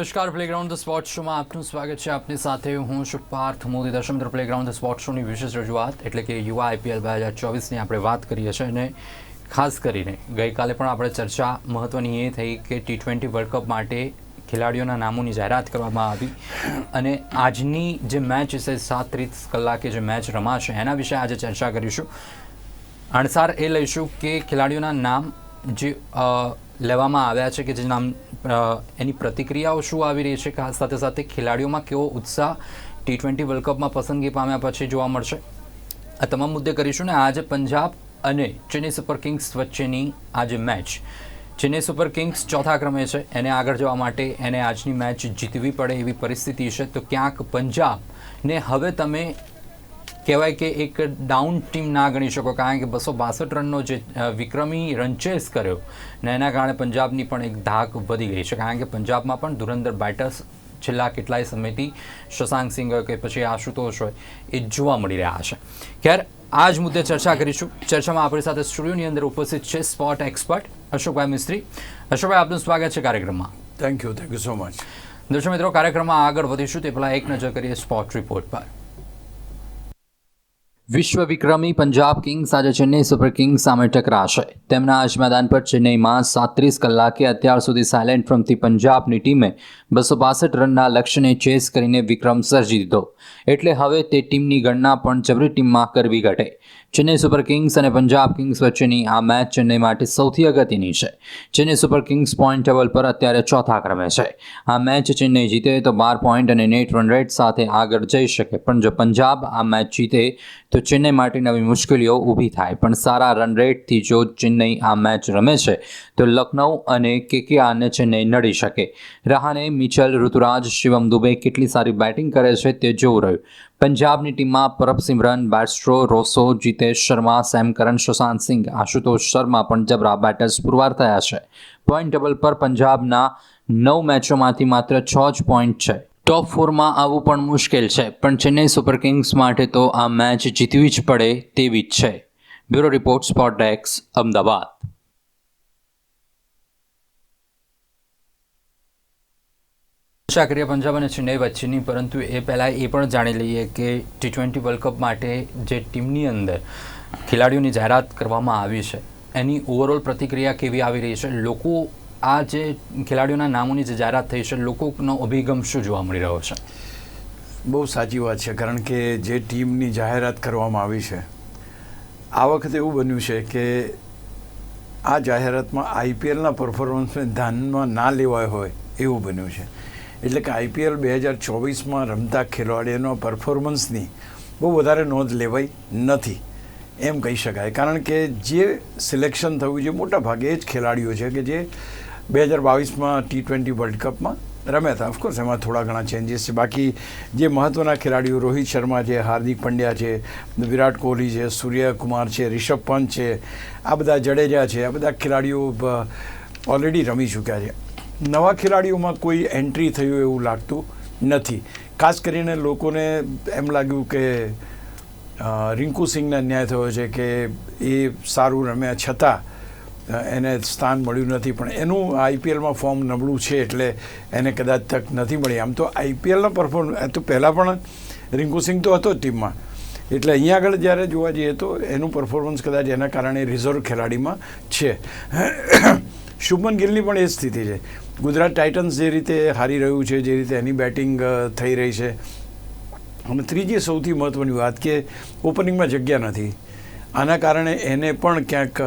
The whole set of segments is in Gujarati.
નમસ્કાર. પ્લેગ્રાઉન્ડ ધ સ્પોર્ટ શોમાં આપનું સ્વાગત છે. આપની સાથે હું છું પાર્થ મોદી. દર્શક મિત્રો પ્લેગ્રાઉન્ડ ધ સ્પોર્ટ શોની વિશેષ રજૂઆત એટલે કે યુવા આઈપીએલ બે હજાર ચોવીસની આપણે વાત કરીએ છીએ અને ખાસ કરીને ગઈકાલે પણ આપણે ચર્ચા મહત્ત્વની એ થઈ કે ટી ટ્વેન્ટી વર્લ્ડ કપ માટે ખેલાડીઓના નામોની જાહેરાત કરવામાં આવી અને આજની જે મેચ છે સાત ત્રીસ કલાકે જે મેચ રમાશે, એના વિશે આજે ચર્ચા કરીશું. અણસાર એ લઈશું કે ખેલાડીઓના નામ જે લેવામાં આવ્યા છે કે જે નામ એની પ્રતિક્રિયાઓ શું આવી રહી છે? સાથે સાથે ખેલાડીઓમાં કેવો ઉત્સાહ ટી ટ્વેન્ટી વર્લ્ડ કપમાં પસંદગી પામ્યા પછી જોવા મળશે? આ તમામ મુદ્દે કરીશું ને આજે પંજાબ અને ચેન્નઈ સુપર કિંગ્સ વચ્ચેની આજે મેચ ચેન્નઈ સુપર કિંગ્સ ચોથા ક્રમે છે. એને આગળ જવા માટે એને આજની મેચ જીતવી પડે એવી પરિસ્થિતિ છે. તો ક્યાંક પંજાબને હવે તમે કહેવાય કે એક ડાઉન ટીમ ના ગણી શકો કારણ કે બસો બાસઠ રનનો જે વિક્રમી રનચેસ કર્યો. ને એના કારણે પંજાબની પણ એક ધાક વધી ગઈ છે કારણ કે પંજાબમાં પણ ધુરંધર બેટર્સ છેલ્લા કેટલાય સમયથી શશાંક સિંહ હોય કે પછી આશુતોષ હોય એ જોવા મળી રહ્યા છે. ખેર આ જ મુદ્દે ચર્ચા કરીશું. ચર્ચામાં આપણી સાથે સ્ટુડિયોની અંદર ઉપસ્થિત છે સ્પોટ એક્સપર્ટ અશોકભાઈ મિસ્ત્રી. અશોકભાઈ આપનું સ્વાગત છે કાર્યક્રમમાં. Thank you thank you so much દર્શક મિત્રો કાર્યક્રમમાં આગળ વધીશું તે પહેલાં એક નજર કરીએ સ્પોર્ટ રિપોર્ટ પર. વિશ્વ વિક્રમી પંજાબ કિંગ્સ આજે ચેન્નઈ સુપર કિંગ્સ સામે ટકરાશે. તેમના આજ મેદાન પર ચેન્નઈમાં સાત્રીસ કલાકે અત્યાર સુધી સાયલેન્ટ ફ્રમથી પંજાબની ટીમે બસો બાસઠ રનના લક્ષ્યને ચેસ કરીને વિક્રમ સર્જી દીધો. એટલે હવે તે ટીમની ગણના પણ જબરી ટીમમાં કરવી ઘટે. ચેન્નઈ સુપર કિંગ્સ અને પંજાબ કિંગ્સ વચ્ચેની આ મેચ ચેન્નઈ માટે સૌથી અગત્યની છે. Chennai super kings point table પર અત્યારે ચોથા ક્રમે છે. આ મેચ ચેન્નઈ જીતે તો બાર પોઈન્ટ અને નેટ રન રેટ સાથે આગળ જઈ શકે, પણ જો પંજાબ આ મેચ જીતે તો ચેન્નઈ માટે નવી મુશ્કેલીઓ ઊભી થાય. પણ સારા રન રેટથી જો ચેન્નઈ આ મેચ રમે છે, તો લખનઉ અને કેકેઆરને ચેન્નઈ નડી શકે. રહાને મિચલ ઋતુરાજ, શિવમ દુબે કેટલી સારી બેટિંગ કરે છે તે જોવું રહ્યું. પંજાબની ટીમમાં Prabhsimran Bairstow Rossouw, Jitesh Sharma, Sam Curran Sushant Singh, Ashutosh Sharma પણ જબરા બેટર્સ પુરવાર થયા છે. પોઈન્ટ ટેબલ પર પંજાબના નવ મેચોમાંથી માત્ર છ જ પોઈન્ટ છે. ટોપ ફોરમાં આવવું પણ મુશ્કેલ છે, પણ ચેન્નઈ સુપર કિંગ્સ માટે તો આ મેચ જીતવી જ પડે તેવી જ છે. બ્યુરો રિપોર્ટ, સ્પોટ ડેક્સ અમદાવાદ. ચર્ચા કરીએ પંજાબ અને ચેન્નઈ વચ્ચેની, પરંતુ એ પહેલાં એ પણ જાણી લઈએ કે ટી ટ્વેન્ટી વર્લ્ડ કપ માટે જે ટીમની અંદર ખેલાડીઓની જાહેરાત કરવામાં આવી છે, એની ઓવરઓલ પ્રતિક્રિયા કેવી આવી રહી છે? લોકો આ જે ખેલાડીઓના નામોની જે જાહેરાત થઈ છે, લોકોનો અભિગમ શું જોવા મળી રહ્યો છે? બહુ સાચી વાત છે, કારણ કે જે ટીમની જાહેરાત કરવામાં આવી છે, આ વખતે એવું બન્યું છે કે આ જાહેરાતમાં આઈપીએલના પરફોર્મન્સને ધ્યાનમાં ના લેવાય હોય એવું બન્યું છે. એટલે કે આઈપીએલ બે હજાર ચોવીસમાં રમતા ખેલાડીઓના પરફોર્મન્સની બહુ વધારે નોંધ લેવાઈ નથી. એમ કહી શકાય. કારણ કે જે સિલેક્શન થયું છે, મોટા ભાગે એ જ ખેલાડીઓ છે કે જે બે હજાર બાવીસમાં ટી ટ્વેન્ટી વર્લ્ડ કપમાં રમ્યા હતા. ઓફકોર્સ એમાં થોડા ઘણા ચેન્જીસ છે. બાકી જે મહત્ત્વના ખેલાડીઓ, રોહિત શર્મા છે, હાર્દિક પંડ્યા છે, વિરાટ કોહલી છે, સૂર્યકુમાર છે, રિષભ પંત છે, આ બધા જડેજા છે. આ બધા ખેલાડીઓ ઓલરેડી રમી ચૂક્યા છે. નવા ખેલાડીઓમાં કોઈ એન્ટ્રી થયું એવું લાગતું નથી. ખાસ કરીને લોકોને એમ લાગ્યું કે રિંકુ સિંહને અન્યાય થયો છે કે એ સારું રમ્યા છતાં એને સ્થાન મળ્યું નથી. પણ એનું આઈપીએલમાં ફોર્મ નબળું છે એટલે એને કદાચ તક નથી મળી. આમ તો આઈપીએલના પરફોર્મ તો પહેલાં પણ રિંકુ સિંહ તો હતો જ ટીમમાં. એટલે અહીંયા આગળ જ્યારે જોવા જઈએ તો એનું પરફોર્મન્સ કદાચ એના કારણે રિઝર્વ ખેલાડીમાં છે. શુભમન ગિલની પણ એ સ્થિતિ છે. ગુજરાત ટાઇટન્સ જે રીતે હારી રહ્યું છે, જે રીતે એની બેટિંગ થઈ રહી છે. અને ત્રીજી સૌથી મહત્ત્વની વાત કે ઓપનિંગમાં જગ્યા નથી. આના કારણે એને પણ ક્યાંક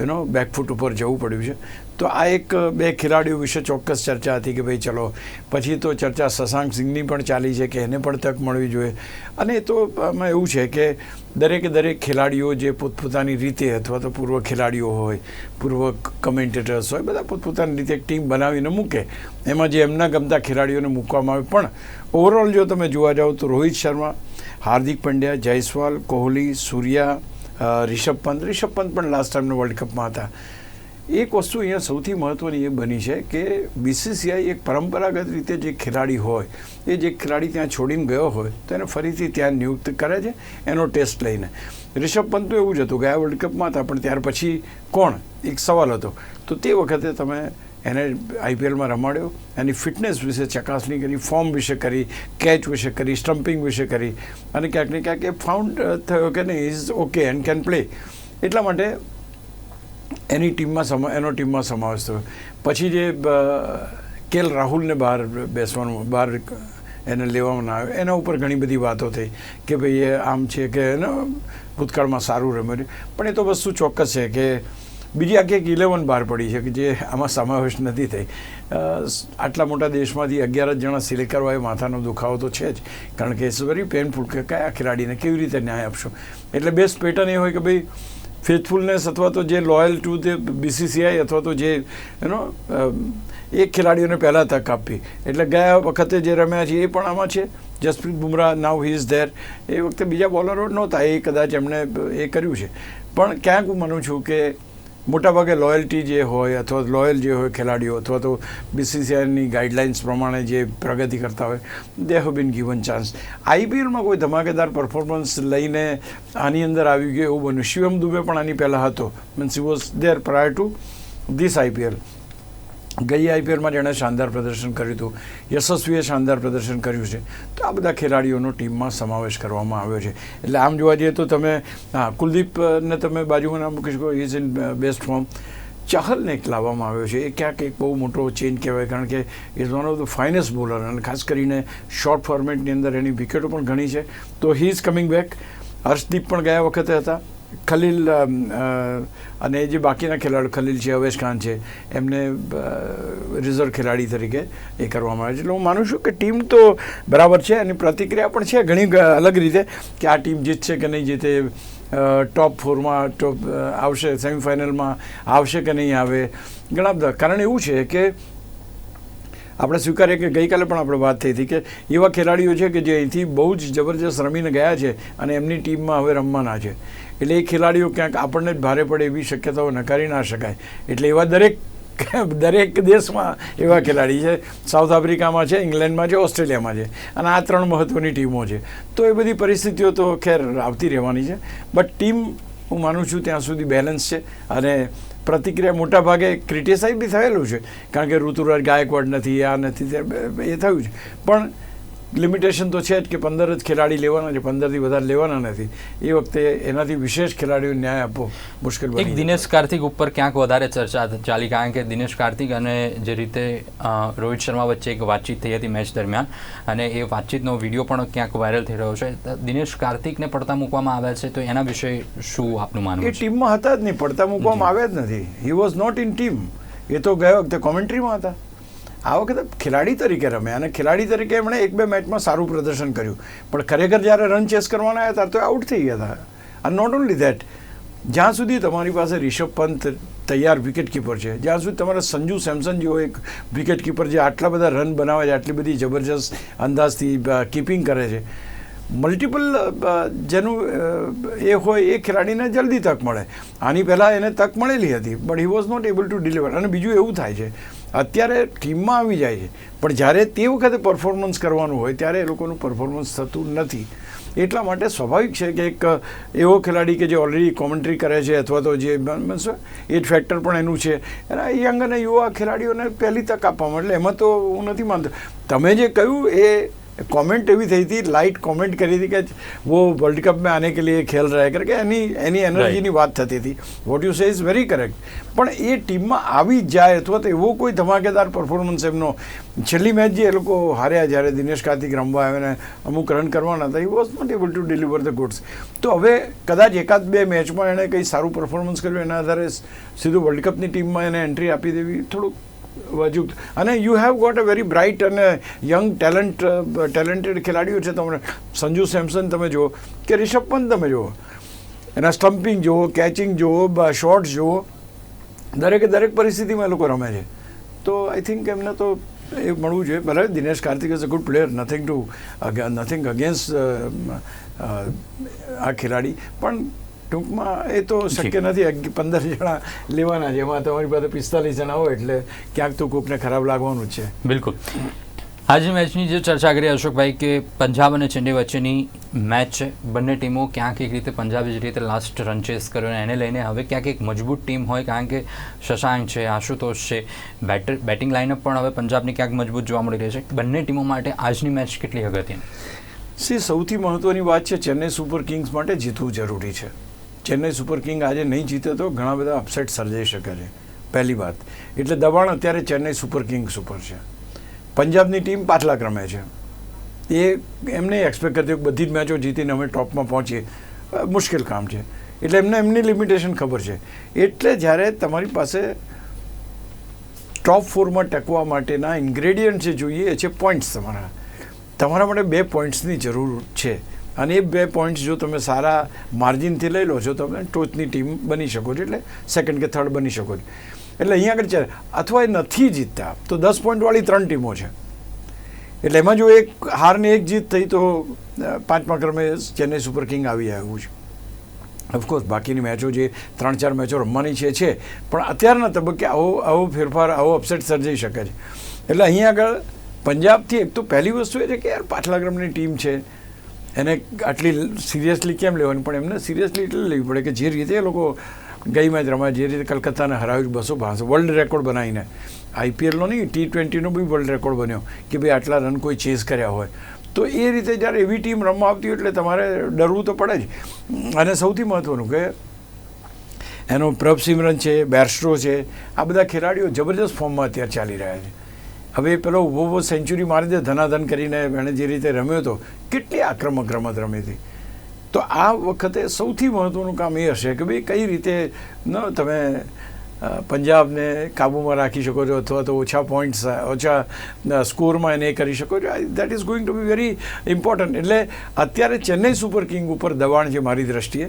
એનો બેકફૂટ ઉપર જવું પડ્યું છે. તો આ એક, બે ખેલાડીઓ વિશે ચોક્કસ ચર્ચા હતી કે ભાઈ ચલો, પછી તો ચર્ચા શશાંક સિંહની પણ ચાલી છે કે એને પણ તક મળવી જોઈએ. અને એ તો એવું છે કે દરેકે દરેક ખેલાડીઓ જે પોતપોતાની રીતે અથવા તો પૂર્વ ખેલાડીઓ હોય, પૂર્વ કમેન્ટેટર્સ હોય, બધા પોતપોતાની રીતે એક ટીમ બનાવીને મૂકે. એમાં જે એમના ગમતા ખેલાડીઓને મૂકવામાં આવે પણ ઓવરઓલ જો તમે જોવા જાઓ તો રોહિત શર્મા, હાર્દિક પંડ્યા, જયસ્વાલ, કોહલી, સૂર્યા રિષભ પંત. રિષભ પંત પણ લાસ્ટ ટાઈમના વર્લ્ડ કપમાં હતા. એક વસ્તુ અહીંયા સૌથી મહત્ત્વની એ બની છે કે બીસીસીઆઈ એક પરંપરાગત રીતે જે ખેલાડી હોય, એ જે ખેલાડી ત્યાં છોડીને ગયો હોય, તો એને ફરીથી ત્યાં નિયુક્ત કરે છે, એનો ટેસ્ટ લઈને. રિષભ પંત તો એવું જ હતું ગયા વર્લ્ડ કપમાં હતા, પણ ત્યાર પછી કોણ? એક સવાલ હતો. તો તે વખતે તમે એને આઈપીએલમાં રમાડ્યો, એની ફિટનેસ વિશે ચકાસણી કરી, ફોર્મ વિશે કરી, કેચ વિશે કરી, સ્ટમ્પિંગ વિશે કરી, અને ક્યાંક ને ક્યાંક એ ફાઉન્ડ થયો કે નહીં, is okay, and can play. એટલા માટે એની ટીમમાં સમા, એનો ટીમમાં સમાવેશ થયો. પછી જે કેલ રાહુલને બહાર બેસવાનું, બહાર એને લેવામાં ના આવ્યો. એના ઉપર ઘણી બધી વાતો થઈ કે ભાઈ એ આમ છે કે એનો ભૂતકાળમાં સારું રમ્યું. પણ એ તો વસ્તુ ચોક્કસ છે કે બીજી આખી એક ઇલેવન બહાર પડી છે કે જે આમાં સમાવેશ નથી થઈ. આટલા મોટા દેશમાંથી અગિયાર જ જણા સિલેક્ટ કરવા એ માથાનો દુખાવો તો છે જ. કારણ કે ઇટ્સ વેરી પેનફુલ કે કયા ખેલાડીને કેવી રીતે ન્યાય આપશો? એટલે બેસ્ટ પેટર્ન એ હોય કે ભાઈ ફેથફુલનેસ અથવા તો જે લોયલ ટુ ધ બીસીસીઆઈ અથવા તો જે એનો એક ખેલાડીઓને પહેલાં તક આપવી. એટલે ગયા વખતે જે રમ્યા છે એ પણ આમાં છે. Jasprit Bumrah now he is there એ વખતે બીજા બોલરો નહોતા. એ કદાચ એમણે એ કર્યું છે. પણ ક્યાંક હું માનું છું કે મોટાભાગે લોયલ્ટી જે હોય અથવા લોયલ જે હોય ખેલાડીઓ અથવા તો બીસીસીઆઈની ગાઈડલાઇન્સ પ્રમાણે જે પ્રગતિ કરતા હોય they have been given chance આઈપીએલમાં કોઈ ધમાકેદાર પરફોર્મન્સ લઈને આની અંદર આવી ગયું એવું બન્યું. શિવમ દુબે પણ આની પહેલાં હતો. Means he was there prior to this IPL ગઈ આઈપીએલમાં જેણે શાનદાર પ્રદર્શન કર્યું હતું. યશસ્વીએ શાનદાર પ્રદર્શન કર્યું છે. તો આ બધા ખેલાડીઓનો ટીમમાં સમાવેશ કરવામાં આવ્યો છે. એટલે આમ જોવા જઈએ તો તમે, હા, કુલદીપને તમે બાજુમાં ના મૂકી શકો. ઇઝ ઇન બેસ્ટ ફોર્મ ચહલને એક લાવવામાં આવ્યો છે. એ ક્યાંક એક બહુ મોટો ચેન્જ કહેવાય, કારણ કે is one of the finest bowler અને ખાસ કરીને શોર્ટ ફોર્મેટની અંદર એની વિકેટો પણ ઘણી છે. તો he is coming back Harshdeep પણ ગયા વખતે હતા. ખલીલ અને જે બાકીના ખેલાડીઓ ખલીલ છે, અવેશ ખાન છે, એમને રિઝર્વ ખેલાડી તરીકે એ કરવામાં આવે છે. એટલે હું માનું છું કે ટીમ તો બરાબર છે અને પ્રતિક્રિયા પણ છે ઘણી અલગ રીતે કે આ ટીમ જીતશે કે નહીં જીતે ટોપ ફોરમાં, ટોપ આવશે, સેમિફાઇનલમાં આવશે કે નહીં આવે, ઘણા બધા. કારણ એવું છે કે આપણે સ્વીકારીએ કે ગઈકાલે પણ આપણે વાત થઈ હતી કે એવા ખેલાડીઓ છે કે જે અહીંથી બહુ જ જબરજસ્ત રમીને ગયા છે અને એમની ટીમમાં હવે રમવાના છે. એટલે એ ખેલાડીઓ ક્યાંક આપણને જ ભારે પડે એવી શક્યતાઓ નકારી ના શકાય. એટલે એવા દરેક દરેક દેશમાં એવા ખેલાડી છે. સાઉથ આફ્રિકામાં છે, ઇંગ્લેન્ડમાં છે, ઓસ્ટ્રેલિયામાં છે અને આ ત્રણ મહત્ત્વની ટીમો છે. તો એ બધી પરિસ્થિતિઓ તો ખેર આવતી રહેવાની છે. બટ ટીમ હું માનું છું ત્યાં સુધી બેલેન્સ છે અને પ્રતિક્રિયા મોટા ભાગે ક્રિટિસાઇઝ બી થયેલું છે. કારણ કે ઋતુરાજ ગાયકવાડ નથી, આ નથી એ થયું છે. પણ લિમિટેશન તો છે જ કે પંદર જ ખેલાડી લેવાના છે પંદરથી વધારે લેવાના નથી. એ વખતે એનાથી વિશેષ ખેલાડીઓ ન્યાય આપવો મુશ્કેલ એક દિનેશ કાર્તિક ઉપર ક્યાંક વધારે ચર્ચા ચાલી કારણ કે દિનેશ કાર્તિક અને જે રીતે રોહિત શર્મા વચ્ચે એક વાતચીત થઈ હતી મેચ દરમિયાન અને એ વાતચીતનો વીડિયો પણ ક્યાંક વાયરલ થઈ રહ્યો છે. દિનેશ કાર્તિકને પડતા મૂકવામાં આવ્યા છે તો એના વિશે શું આપનું માનવું એ ટીમમાં હતા જ નહીં પડતા મૂકવામાં આવ્યા જ નથી. He was not in team એ તો ગયા વખતે કોમેન્ટ્રીમાં હતા. આ વખતે ખેલાડી તરીકે રમ્યા અને ખેલાડી તરીકે એમણે એક બે મેચમાં સારું પ્રદર્શન કર્યું. પણ ખરેખર જ્યારે રન ચેસ કરવાના આવ્યા ત્યારે તો આઉટ થઈ ગયા હતા. અને નોટ ઓનલી ધેટ જ્યાં સુધી તમારી પાસે રિષભ પંત તૈયાર વિકેટ કીપર છે, જ્યાં સુધી તમારા સંજુ સેમસન જેવો એક વિકેટ કીપર જે આટલા બધા રન બનાવે છે, આટલી બધી જબરજસ્ત અંદાજથી કીપિંગ કરે છે મલ્ટિપલ જેનું એ હોય, એ ખેલાડીને જલ્દી તક મળે. આની પહેલાં એને તક મળેલી હતી but he was not able to deliver અને બીજું એવું થાય છે, અત્યારે ટીમમાં આવી જાય છે, પણ જ્યારે તે વખતે પરફોર્મન્સ કરવાનું હોય, ત્યારે એ લોકોનું પરફોર્મન્સ થતું નથી. એટલા માટે સ્વાભાવિક છે કે એક એવો ખેલાડી કે જે ઓલરેડી કોમેન્ટ્રી કરે છે, અથવા તો જે એ ફેક્ટર પણ એનું છે. એના યંગ અને યુવા ખેલાડીઓને પહેલી તક આપવામાં એટલે એમાં તો હું નથી માનતો. તમે જે કહ્યું એ कमेंट एवी थी थी लाइट कमेंट करी थी कि वो वर्ल्ड कप में आने के लिए खेल रहा है करके એની એની એનર્જીની વાત થતી હતી what you say is very correct પણ એ ટીમમાં આવી જ જાય અથવા તો એવો કોઈ ધમાકેદાર પરફોર્મન્સ એમનો છેલ્લી મેચ જે એ લોકો હાર્યા જ્યારે દિનેશ કાર્તિક રમવા આવ્યા ને અમુક રન કરવાના હતા એ was not able to deliver the goods તો હવે કદાચ એકાદ બે મેચમાં એણે કંઈ સારું પરફોર્મન્સ કર્યું એના આધારે સીધું વર્લ્ડ કપની ટીમમાં એને એન્ટ્રી આપી દેવી થોડુંક વાજુક અને you have got a very bright અને યંગ ટેલેન્ટ ટેલેન્ટેડ ખેલાડીઓ છે. તમને સંજુ સેમસન તમે જુઓ, કે રિષભ પંત તમે જુઓ, એના સ્ટમ્પિંગ જુઓ કેચિંગ જુઓ શોર્ટ્સ જુઓ, દરેકે દરેક પરિસ્થિતિમાં એ લોકો રમે છે. તો આઈ થિંક એમને તો એ મળવું જોઈએ. બરાબર Dinesh Karthik is a good player nothing to nothing against આ ખેલાડી, પણ ટૂંકમાં એ તો શક્ય નથી. પંદર જણા લેવાના છે. એમાં તમારી પાસે પિસ્તાલીસ જણા હોય એટલે ક્યાંક તો કોકને ખરાબ લાગવાનું જ છે. બિલકુલ. આજની મેચની જે ચર્ચા કરી અશોકભાઈ કે પંજાબ અને ચેન્નઈ વચ્ચેની મેચ છે. બંને ટીમો ક્યાંક એક રીતે પંજાબે જે રીતે લાસ્ટ રન ચેસ કર્યો અને એને લઈને હવે ક્યાંક એક મજબૂત ટીમ હોય કારણ કે શશાંક છે આશુતોષ છે બેટર બેટિંગ લાઇનઅપ પણ હવે પંજાબની ક્યાંક મજબૂત જોવા મળી રહી છે. બંને ટીમો માટે આજની મેચ કેટલી અગત્યની? સી સૌથી મહત્વની વાત છે ચેન્નઈ સુપર કિંગ્સ માટે જીતવું જરૂરી છે. ચેન્નઈ સુપર કિંગ આજે નહીં જીતે તો ઘણા બધા અપસેટ સર્જાઈ શકે છે. પહેલી વાત. એટલે દબાણ અત્યારે ચેન્નઈ સુપર કિંગ્સ ઉપર છે. પંજાબની ટીમ પાછલા ક્રમે છે. એ એમને એક્સપેક્ટ કરતી બધી જ મેચો જીતીને અમે ટોપમાં પહોંચીએ. મુશ્કેલ કામ છે. એટલે એમને એમની લિમિટેશન ખબર છે. એટલે જ્યારે તમારી પાસે ટોપ ફોરમાં ટકવા માટેના ઇન્ગ્રેડિયન્ટ જે જોઈએ એ છે પોઈન્ટ્સ તમારા. તમારા માટે બે પોઈન્ટ્સની જરૂર છે. અને એ બે પોઈન્ટ્સ જો તમે સારા માર્જિનથી લઈ લો છો તમે ટોચની ટીમ બની શકો છો, એટલે સેકન્ડ કે થર્ડ બની શકો છો. એટલે અહીંયા આગળ છે અથવા એ નથી જીતતા, તો દસ પોઈન્ટવાળી ત્રણ ટીમો છે. એટલે એમાં જો એક હારની એક જીત થઈ, તો પાંચમા ક્રમે ચેન્નઈ સુપર કિંગ આવી આવ્યું છે. ઓફકોર્સ બાકીની મેચો જે ત્રણ ચાર મેચો રમવાની છે છે. પણ અત્યારના તબક્કે આવો આવો ફેરફાર, આવો અપસેટ સર્જાઈ શકે છે. એટલે અહીંયા આગળ પંજાબથી એક તો પહેલી વસ્તુ એ છે કે યાર, પાછલા ક્રમની ટીમ છે. એને આટલી સિરિયસલી કેમ લેવાની? પણ એમને સિરિયસલી એટલે લેવી પડે કે જે રીતે એ લોકો ગઈ મેચ રમા જે રીતે કલકત્તાને હરાવ્યું બસો ભાંસો વર્લ્ડ રેકોર્ડ બનાવીને. આઈપીએલનો નહીં ટી ટ્વેન્ટીનો બી વર્લ્ડ રેકોર્ડ બન્યો કે ભાઈ આટલા રન કોઈ ચેઝ કર્યા હોય. તો એ રીતે જ્યારે એવી ટીમ રમવા આવતી હોય એટલે તમારે ડરવું તો પડે જ. અને સૌથી મહત્ત્વનું કે એનો પ્રભ સિમરન છે, બેરસ્ટ્રો છે, આ બધા ખેલાડીઓ જબરજસ્ત ફોર્મમાં અત્યારે ચાલી રહ્યા છે. હવે પેલો ઊભો ઊભો સેન્ચુરી મારી દે, ધનાધન કરીને એણે જે રીતે રમ્યો હતો, કેટલી આક્રમક રમત રમી હતી. તો આ વખતે સૌથી મહત્ત્વનું કામ એ હશે કે ભાઈ કઈ રીતે, ન તમે પંજાબને કાબૂમાં રાખી શકો છો અથવા તો ઓછા પોઈન્ટ્સ, ઓછા સ્કોરમાં એને કરી શકો છો. That is going to be very important એટલે અત્યારે ચેન્નઈ સુપર કિંગ ઉપર દબાણ છે મારી દ્રષ્ટિએ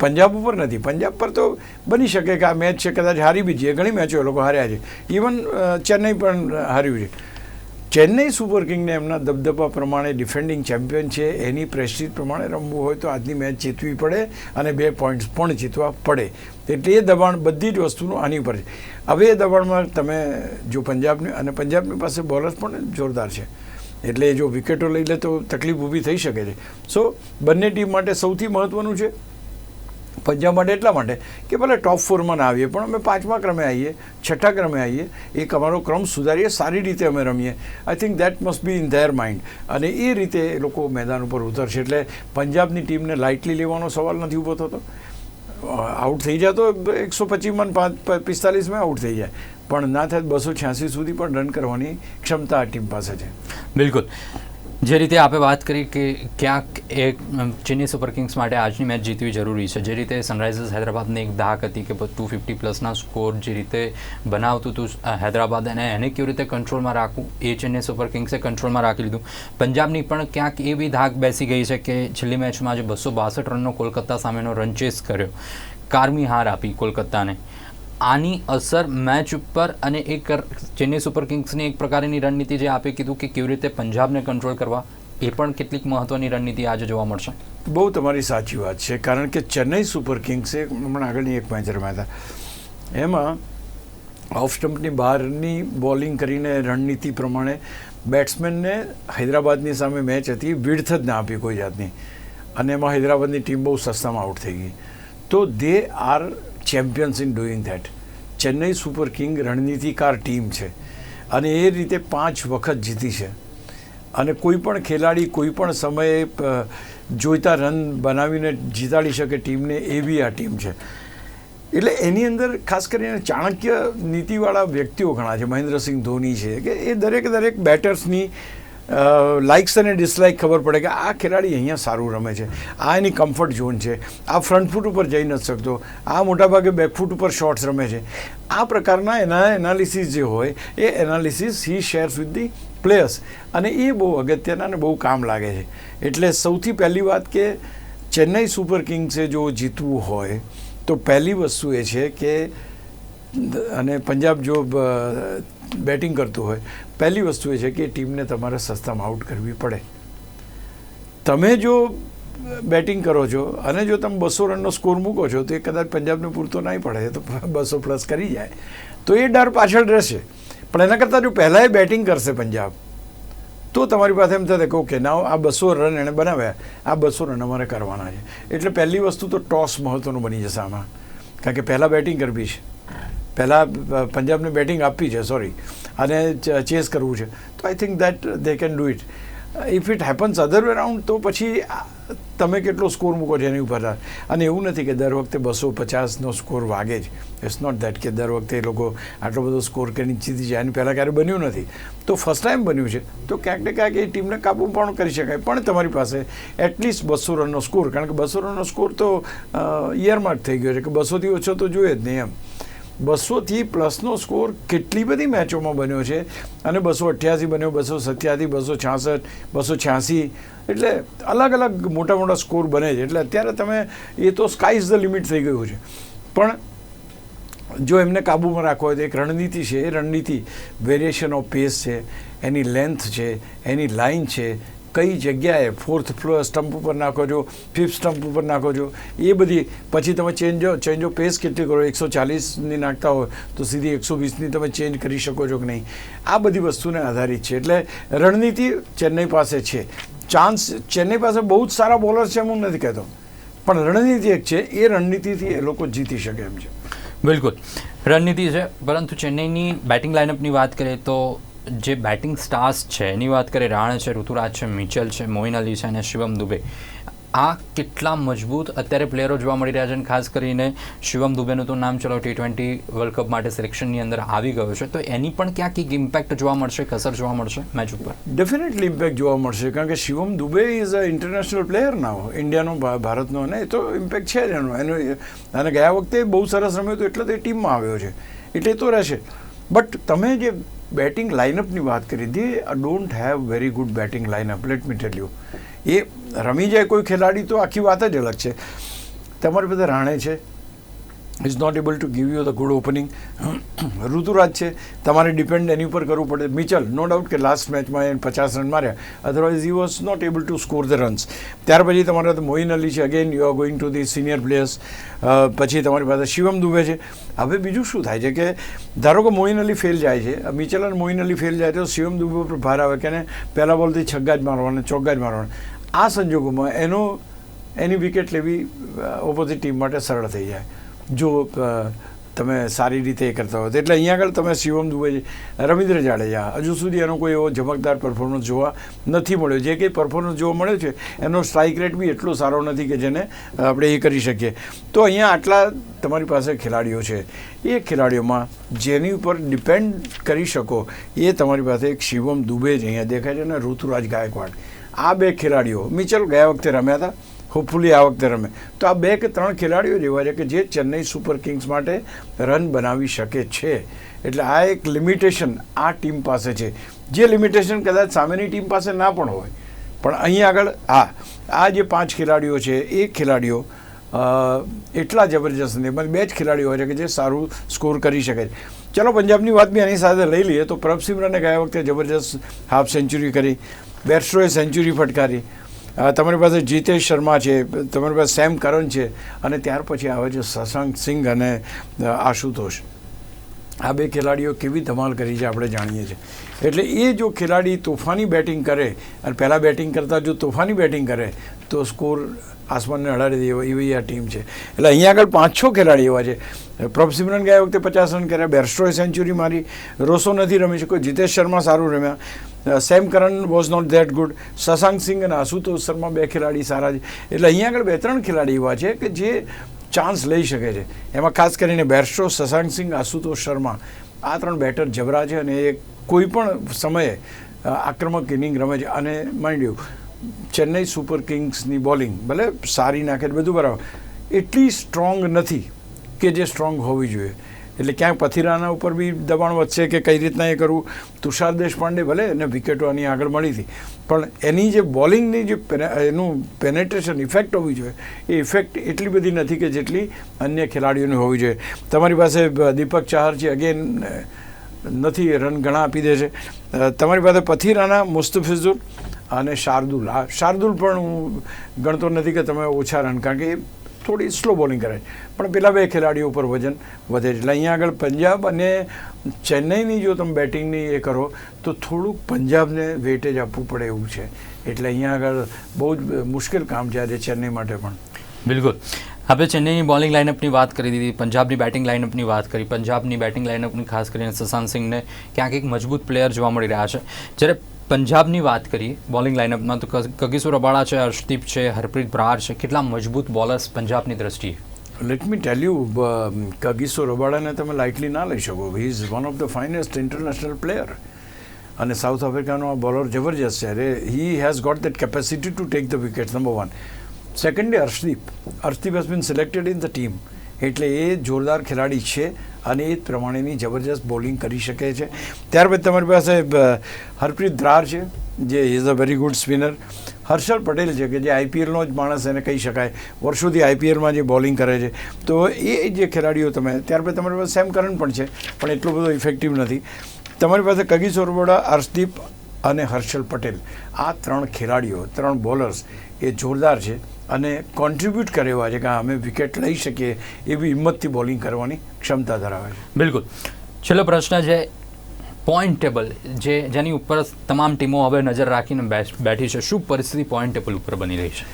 પંજાબ ઉપર નથી. પંજાબ પર તો બની શકે કે આ મેચ છે, કદાચ હારી બી છે ઘણી મેચો એ લોકો હાર્યા છે. ઇવન ચેન્નઈ પણ હાર્યું છે. ચેન્નઈ સુપર કિંગને એમના દબદબા પ્રમાણે ડિફેન્ડિંગ ચેમ્પિયન છે. એની પ્રેસ્ટીજ પ્રમાણે રમવું હોય તો આજની મેચ જીતવી પડે અને બે પોઈન્ટ્સ પણ જીતવા પડે. એટલે એ દબાણ બધી જ વસ્તુનું આની ઉપર છે. હવે એ દબાણમાં તમે જો પંજાબની અને પંજાબની પાસે બોલર્સ પણ જોરદાર છે. એટલે જો વિકેટો લઈ લે તો તકલીફ ઊભી થઈ શકે છે. સો બંને ટીમ માટે સૌથી મહત્ત્વનું છે પંજાબ માટે એટલા માટે કે ભલે ટોપ ફોરમાં ના આવીએ, પણ અમે પાંચમા ક્રમે આવીએ, છઠ્ઠા ક્રમે આવીએ એક અમારો ક્રમ સુધારીએ, સારી રીતે અમે રમીએ. I think that must be in their mind અને એ રીતે એ લોકો મેદાન ઉપર ઉતરશે. એટલે પંજાબની ટીમને લાઇટલી લેવાનો સવાલ નથી ઊભો થતો. આઉટ થઈ જાય તો એકસો પચીસમાં પાંચ પિસ્તાલીસમાં આઉટ થઈ જાય. પણ ના થાય બસો છ્યાસી સુધી પણ રન કરવાની ક્ષમતા આ ટીમ પાસે છે. બિલકુલ. જે રીતે આપે વાત કરી કે ક્યાંક એક ચેન્નઈ સુપર કિંગ્સ માટે આજની મેચ જીતવી જરૂરી છે. જે રીતે સનરાઇઝર્સ હૈદરાબાદની એક ધાક હતી કે ટુ ફિફ્ટી પ્લસના સ્કોર જે રીતે બનાવતું હતું હૈદરાબાદ અને એને કેવી રીતે કંટ્રોલમાં રાખવું, એ ચેન્નઈ સુપર કિંગ્સે કંટ્રોલમાં રાખી લીધું. પંજાબની પણ ક્યાંક એવી ધાક બેસી ગઈ છે કે છેલ્લી મેચમાં જે બસો બાસઠ રનનો કોલકાતા સામેનો રન ચેસ કર્યો. કારમી હાર આપી કોલકાતાને. આની અસર મેચ ઉપર અને એક ચેન્નઈ સુપર કિંગ્સની એક પ્રકારની રણનીતિ જે આપે કીધું કે કેવી રીતે પંજાબને કંટ્રોલ કરવા, એ પણ કેટલીક મહત્વની રણનીતિ આજે જોવા મળશે. બહુ તમારી સાચી વાત છે, કારણ કે ચેન્નઈ સુપર કિંગ્સે હમણાં આગળની એક મેચ રમ્યા હતા. એમાં ઓફ સ્ટમ્પની બહારની બોલિંગ કરીને રણનીતિ પ્રમાણે બેટ્સમેનને હૈદરાબાદની સામે મેચ હતી, વિડથ જ ના આપી કોઈ જાતની. અને એમાં હૈદરાબાદની ટીમ બહુ સસ્તામાં આઉટ થઈ ગઈ. તો they are champions in doing that Chennai super king રણનીતિકાર team છે. અને એ રીતે પાંચ વખત જીતી છે. અને કોઈ પણ ખેલાડી, કોઈ પણ સમયે જોઈતા રન બનાવીને જીતાડી શકે ટીમને એવી આ ટીમ છે. એટલે એની અંદર ખાસ કરીને ચાણક્ય નીતિવાળા વ્યક્તિઓ ઘણા છે. મહેન્દ્રસિંહ ધોની છે. કે એ દરેક દરેક બેટર્સની લાઇક્સ અને ડિસલાઇક ખબર પડે કે આ ખેલાડી અહીંયા સારું રમે છે, આ એની કમ્ફર્ટ ઝોન છે, આ ફ્રન્ટ ફૂટ ઉપર જઈ નથી શકતો, આ મોટાભાગે બેક ફૂટ ઉપર શોર્ટ્સ રમે છે. આ પ્રકારના એના એનાલિસિસ જે હોય, એ analysis he shares with the players અને એ બહુ અગત્યના અને બહુ કામ લાગે છે. એટલે સૌથી પહેલી વાત કે ચેન્નઈ સુપર કિંગ્સે જો જીતવું હોય, તો પહેલી વસ્તુ એ છે કે અને પંજાબ જો બેટિંગ કરતું હોય, પહેલી વસ્તુ એ છે કે ટીમને તમારે સસ્તામાં આઉટ કરવી પડે. તમે જો બેટિંગ કરો છો અને જો તમે બસો રનનો સ્કોર મૂકો છો, તો એ કદાચ પંજાબને પૂરતો નહીં પડે તો બસો પ્લસ કરી જાય. તો એ ડર પાછળ રહેશે. પણ એના કરતાં જો પહેલાં એ બેટિંગ કરશે પંજાબ, તો તમારી પાસે એમ થશે કે ઓકે ના આ બસો રન એણે બનાવ્યા, આ બસો રન અમારે કરવાના છે. એટલે પહેલી વસ્તુ તો ટોસ મહત્ત્વનું બની જશે આમાં. કારણ કે પહેલાં બેટિંગ કરવી છે. પહેલાં પંજાબને બેટિંગ આપવી છે સોરી અને ચેસ કરવું છે. તો I think that they can do it if it happens other way round તો પછી તમે કેટલો સ્કોર મૂકો છો એની ઉપર? અને એવું નથી કે દર વખતે બસો પચાસનો સ્કોર વાગે જ. ઇટ્સ નોટ દેટ કે દર વખતે એ લોકો આટલો બધો સ્કોર કરીને જીતી જાય. એની પહેલાં ક્યારે બન્યું નથી. તો ફર્સ્ટ ટાઈમ બન્યું છે. તો ક્યાંક ને ક્યાંક એ ટીમને કાબુ પણ કરી શકાય. પણ તમારી પાસે એટલીસ્ટ બસો રનનો સ્કોર કારણ કે બસો રનનો સ્કોર તો યરમાર્ક થઈ ગયો છે. કે બસોથી ઓછો તો જોઈએ જ નહીં એમ. બસોથી પ્લસનો સ્કોર કેટલી બધી મેચોમાં બન્યો છે? અને બસો અઠ્યાસી બન્યો, બસો સત્યાસી, બસો છાસઠ, બસો છ્યાસી. એટલે અલગ અલગ મોટા મોટા સ્કોર બને છે. એટલે અત્યારે તમે, એ તો સ્કાય ધ લિમિટ થઈ ગયું છે. પણ જો એમને કાબૂમાં રાખવો હોય તો એક રણનીતિ છે. એ રણનીતિ વેરિએશન ઓફ પેસ છે. એની લેન્થ છે. એની લાઇન છે. કઈ જગ્યાએ ફોર્થ ફ્લોર સ્ટમ્પ ઉપર નાખો છો ફિફ્થ સ્ટમ્પ ઉપર નાખો છો, એ બધી પછી તમે ચેન્જ ચેન્જ પેસ કેટલી કરો? એકસો ચાલીસની નાખતા હોય તો સીધી એકસો વીસની તમે ચેન્જ કરી શકો છો કે નહીં? આ બધી વસ્તુને આધારિત છે. એટલે રણનીતિ ચેન્નઈ પાસે છે. ચાન્સ ચેન્નઈ પાસે બહુ જ સારા બોલર છે હું નથી કહેતો. પણ રણનીતિ એક છે, એ રણનીતિથી એ લોકો જીતી શકે એમ છે. બિલકુલ. રણનીતિ છે, પરંતુ ચેન્નઈની બેટિંગ લાઇનઅપની વાત કરીએ તો જે બેટિંગ સ્ટાર્સ છે, એની વાત કરીએ, રાણે છે, ઋતુરાજ છે, મિચલ છે, મોઇન અલી છે અને શિવમ દુબે. આ કેટલા મજબૂત અત્યારે પ્લેયરો જોવા મળી રહ્યા છે અને ખાસ કરીને શિવમ દુબેનું તો નામ ચલો ટી ટ્વેન્ટી વર્લ્ડ કપ માટે સિલેક્શનની અંદર આવી ગયું છે. તો એની પણ ક્યાંક એક ઇમ્પેક્ટ જોવા મળશે, કસર જોવા મળશે મેચ ઉપર? ડેફિનેટલી ઇમ્પેક્ટ જોવા મળશે, કારણ કે Shivam Dube is a international player now ઇન્ડિયાનો ભારતનો અને એ તો ઇમ્પેક્ટ છે જ એનો. એનો અને ગયા વખતે બહુ સરસ રમ્યો હતો એટલે તો ટીમમાં આવ્યો છે. એટલે તો રહેશે. બટ તમે જે બેટિંગ લાઇનઅપની વાત કરી they don't have very good batting lineup let me tell you એ રમી જાય કોઈ ખેલાડી તો આખી વાત જ અલગ છે. તમારી પાસે રાણે છે is not able to give you the good opening Ruturaj છે તમારે ડિપેન્ડ એની ઉપર કરવું પડે મિચલ નો ડાઉટ કે લાસ્ટ મેચમાં એને પચાસ રન માર્યા otherwise you was not able to score the runs ત્યાર પછી તમારે તો મોઇન અલી છે again you are going to the senior players પછી તમારી પાસે શિવમ દુબે છે હવે બીજું શું થાય છે કે ધારો કે મોઇન અલી ફેલ જાય છે મિચલ અને મોઇન અલી ફેલ જાય તો શિવમ દુબે ઉપર ભાર આવે કે એને પહેલા બોલથી છગ્ગા જ મારવાના ચોગ્ગા જ મારવાના આ સંજોગોમાં એનો એની વિકેટ લેવી ઓપોઝિટ ટીમ માટે સરળ થઈ જાય જો તમે સારી રીતે એ કરતા હોય એટલે અહીંયા આગળ તમે શિવમ દુબે રવિન્દ્ર જાડેજા, હજુ સુધી એનો કોઈ એવો ચમકદાર પરફોર્મન્સ જોવા નથી મળ્યો. જે કંઈ પરફોર્મન્સ જોવા મળ્યો છે, એનો સ્ટ્રાઇક રેટ બી એટલો સારો નથી કે જેને આપણે એ કરી શકીએ. તો અહીંયા આટલા તમારી પાસે ખેલાડીઓ છે. એ ખેલાડીઓમાં જેની ઉપર ડિપેન્ડ કરી શકો, એ તમારી પાસે એક શિવમ દુબે જ અહીંયા દેખાય છે અને ઋતુરાજ ગાયકવાડ. આ બે ખેલાડીઓ, મિચલ ગયા વખતે રમ્યા હતા. હોપફુલી આ વખતે રમે તો આ બે કે ત્રણ ખેલાડીઓ જેવા છે કે જે ચેન્નઈ સુપર કિંગ્સ માટે રન બનાવી શકે છે. એટલે આ એક લિમિટેશન આ ટીમ પાસે છે. જે લિમિટેશન કદાચ સામેની ટીમ પાસે ના પણ હોય. પણ અહીં આગળ, હા, આ જે પાંચ ખેલાડીઓ છે, એ ખેલાડીઓ એટલા જબરજસ્ત નથી મને બે જ ખેલાડીઓ હોય છે કે જે સારું સ્કોર કરી શકે છે. ચલો, પંજાબની વાત બી એની સાથે લઈ લઈએ. તો પ્રભસિમરને ગયા વખતે જબરજસ્ત હાફ સેન્ચુરી કરી. બેસ્ટ્રોએ સેન્ચુરી ફટકારી. તમારી પાસે જીતેશ શર્મા છે, તમારી પાસે સેમ કરન છે, અને ત્યાર પછી આવે છે શશાંક સિંઘ અને આશુતોષ. આ બે ખેલાડીઓ કેવી ધમાલ કરી છે આપણે જાણીએ છીએ. એટલે એ જો ખેલાડી તોફાની બેટિંગ કરે અને પહેલાં બેટિંગ કરતાં જો તોફાની બેટિંગ કરે, તો સ્કોર આસમાનને અડાડી દે એવી આ ટીમ છે. એટલે અહીંયા આગળ પાંચ છ ખેલાડી એવા છે. પ્રભસિમરન ગયા વખતે પચાસ રન કર્યા, બેરસ્ટ્રોએ સેન્ચુરી મારી. રોસો નથી રમી શક્યો, જીતેશ શર્મા સારું રમ્યા. Sam Curran was not that good Shashank Singh અને આશુતોષ શર્મા બે ખેલાડી સારા છે. એટલે અહીંયા આગળ બે ત્રણ ખેલાડી એવા છે કે જે ચાન્સ લઈ શકે છે. એમાં ખાસ કરીને બેરસ્ટો શશાંક સિંઘ, આશુતોષ શર્મા, આ ત્રણ બેટર જબરા છે અને એ કોઈ પણ સમયે આક્રમક ઇનિંગ રમે છે. અને માઇન્ડ યુ ચેન્નઈ સુપર કિંગ્સની બોલિંગ, ભલે સારી નાખે બધું બરાબર. એટલી સ્ટ્રોંગ નથી કે જે સ્ટ્રોંગ હોવી જોઈએ. એટલે ક્યાંક પથિરાના ઉપર બી દબાણ વધશે કે કઈ રીતના એ કરવું? તુષાર દેશપાંડે ભલે એને વિકેટો આની આગળ મળી હતી, પણ એની જે બોલિંગની જે એનું પેનેટ્રેશન ઇફેક્ટ હોવી જોઈએ. એ ઇફેક્ટ એટલી બધી નથી કે જેટલી અન્ય ખેલાડીઓની હોવી જોઈએ. તમારી પાસે દીપક ચાહર છે અગેન નથી રન ઘણા આપી દે છે. તમારી પાસે પથિરાના મુસ્તફિઝુલ અને શાર્દુલ. આ, શાર્દુલ પણ હું ગણતો નથી કે તમે ઓછા રન કારણ કે થોડી સ્લો બોલિંગ કરે છે પણ પેલા બે ખેલાડીઓ ઉપર વજન વધે છે. એટલે અહીંયા આગળ પંજાબ અને ચેન્નઈની જો તમે બેટિંગની એ કરો, તો થોડુંક પંજાબને વેટેજ આપવું પડે એવું છે. એટલે અહીંયા આગળ બહુ જ મુશ્કેલ કામ છે આજે ચેન્નઈ માટે પણ. બિલકુલ. આપણે ચેન્નઈની બોલિંગ લાઇનઅપની વાત કરી દીધી, પંજાબની બેટિંગ લાઇનઅપની વાત કરી, પંજાબની બેટિંગ લાઇનઅપની ખાસ કરીને સસાંત સિંહને ક્યાંક એક મજબૂત પ્લેયર જોવા મળી રહ્યા છે. જ્યારે પંજાબની વાત કરીએ બોલિંગ લાઇનઅપમાં તો ક- કગિસો રબાડા છે, હર્ષદીપ છે, હરપ્રીત બ્રાર છે. કેટલા મજબૂત બોલર્સ પંજાબની દ્રષ્ટિએ? Let me tell you Kagiso રબાડાને તમે લાઇટલી ના લઈ શકો. He is one of the finest international player અને સાઉથ આફ્રિકાનો આ બોલર જબરજસ્ત છે. અરે he has got that capacity to take the wicket number one secondly Harshdeep. Harshdeep has been selected in the team એટલે એ જોરદાર ખેલાડી છે અને એ પ્રમાણેની જબરજસ્ત બોલિંગ કરી શકે છે. ત્યારબાદ તમારી પાસે હરપ્રીત દ્રાર છે, જે is a very good spinner Harshal Patel છે કે જે આઈપીએલનો જ માણસ એને કહી શકાય, વર્ષોથી આઈપીએલમાં જે બોલિંગ કરે છે. તો એ જે ખેલાડીઓ તમે, ત્યારબાદ તમારી પાસે સેમ કરન પણ છે, પણ એટલો બધો ઇફેક્ટિવ નથી. તમારી પાસે કગી સોરબોડા અર્શદીપ અને હર્ષલ પટેલ. આ ત્રણ ખેલાડીઓ, ત્રણ બોલર્સ એ જોરદાર છે. અને કોન્ટ્રીબ્યુટ કરેવા છે કે અમે વિકેટ લઈ શકીએ એવી હિંમતથી બોલિંગ કરવાની ક્ષમતા ધરાવે છે. બિલકુલ. છેલ્લો પ્રશ્ન છે પોઈન્ટ ટેબલ જે જેની ઉપર તમામ ટીમો હવે નજર રાખીને બેઠી છે. શું પરિસ્થિતિ પોઈન્ટ ટેબલ ઉપર બની રહી છે?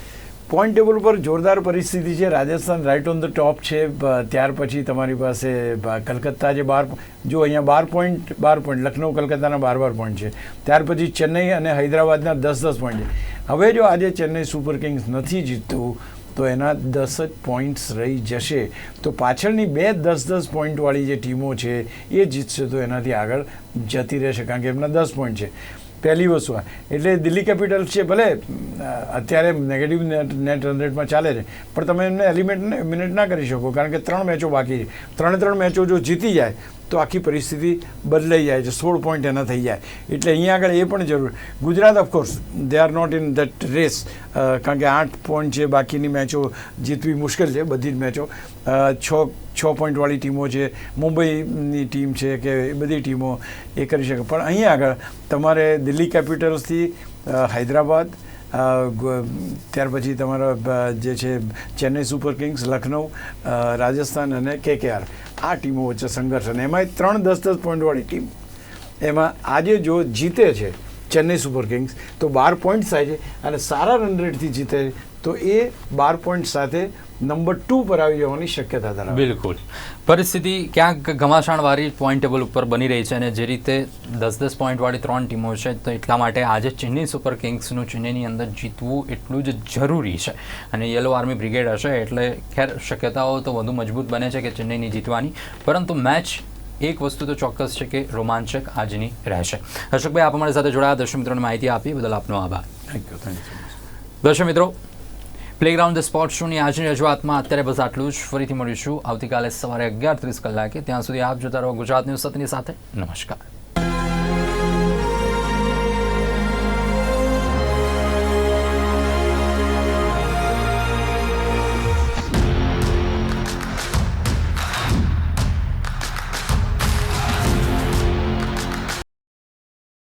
પોઈન્ટ ટેબલ ઉપર જોરદાર પરિસ્થિતિ છે. Rajasthan right on the top છે. ત્યાર પછી તમારી પાસે કલકત્તા જે બાર જો અહીંયા બાર પોઈન્ટ બાર પોઈન્ટ લખનઉ કલકત્તાના બાર બાર પોઈન્ટ છે. ત્યાર પછી ચેન્નઈ અને હૈદરાબાદના દસ દસ પોઈન્ટ છે. હવે જો આજે ચેન્નઈ સુપર કિંગ્સ નથી જીતતું, તો એના દસ જ પોઈન્ટ્સ રહી જશે. તો પાછળની બે દસ દસ પોઈન્ટવાળી જે ટીમો છે, એ જીતશે તો એનાથી આગળ જતી રહેશે, કારણ કે એમના દસ પોઈન્ટ છે. પહેલી વસ્તુ આ. એટલે દિલ્હી કેપિટલ્સ છે, ભલે, અત્યારે નેગેટિવ નેટ નેટ રન રેટમાં ચાલે છે, પણ તમે એમને એલિમેન્ટ મિનિટ ના કરી શકો, કારણ કે ત્રણ મેચો બાકી છે. ત્રણે ત્રણ મેચો જો જીતી જાય તો આખી પરિસ્થિતિ બદલાઈ જાય છે, સોળ પોઈન્ટ એના થઈ જાય. એટલે અહીંયા આગળ એ પણ જરૂર. Gujarat of course they are not in that race કારણ કે આઠ પોઈન્ટ છે, બાકીની મેચો જીતવી મુશ્કેલ છે, બધી જ મેચો. છ છ પોઈન્ટવાળી ટીમો છે, મુંબઈની ટીમ છે કે એ બધી ટીમો એ કરી શકે. પણ અહીંયા આગળ તમારે દિલ્હી કેપિટલ્સથી હૈદરાબાદ ત્યાર પછી તમારા જે છે, ચેન્નઈ સુપર કિંગ્સ લખનઉ રાજસ્થાન અને કેકેઆર. આ ટીમો વચ્ચે સંઘર્ષ અને એમાંય ત્રણ દસ દસ પોઈન્ટવાળી ટીમ. એમાં આજે જો જીતે છે ચેન્નઈ સુપર કિંગ્સ, તો બાર પોઈન્ટ થાય છે અને સારા રન રેટથી જીતે તો એ બાર પોઈન્ટ સાથે નંબર ટુ પર આવી જવાની શક્યતા ધરાવે બિલકુલ. પરિસ્થિતિ ક્યાંક ઘમાસાણવાળી પોઈન્ટ ટેબલ ઉપર બની રહી છે અને જે રીતે દસ દસ પોઈન્ટવાળી ત્રણ ટીમો છે તો એટલા માટે આજે ચેન્નઈ સુપર કિંગ્સનું ચેન્નઈની અંદર જીતવું એટલું જ જરૂરી છે. અને યલો આર્મી બ્રિગેડ હશે એટલે ખેર શક્યતાઓ તો વધુ મજબૂત બને છે કે ચેન્નઈની જીતવાની. પરંતુ મેચ એક વસ્તુ તો ચોક્કસ છે કે રોમાંચક આજની રહેશે. હર્ષકભાઈ આપ અમારી સાથે જોડાયા. દર્શક મિત્રોને માહિતી આપી. બદલ આપનો આભાર. થેન્ક યુ થેન્ક યુ દર્શક મિત્રો પ્લેગ્રાઉન્ડ ધ સ્પોર્ટ શોની આજની રજૂઆતમાં અત્યારે બસ આટલું જ. ફરીથી મળીશું આવતીકાલે સવારે અગિયાર ત્રીસ કલાકે. ત્યાં સુધી આપ જોતા રહો ગુજરાત ન્યૂઝ સતની સાથે. નમસ્કાર.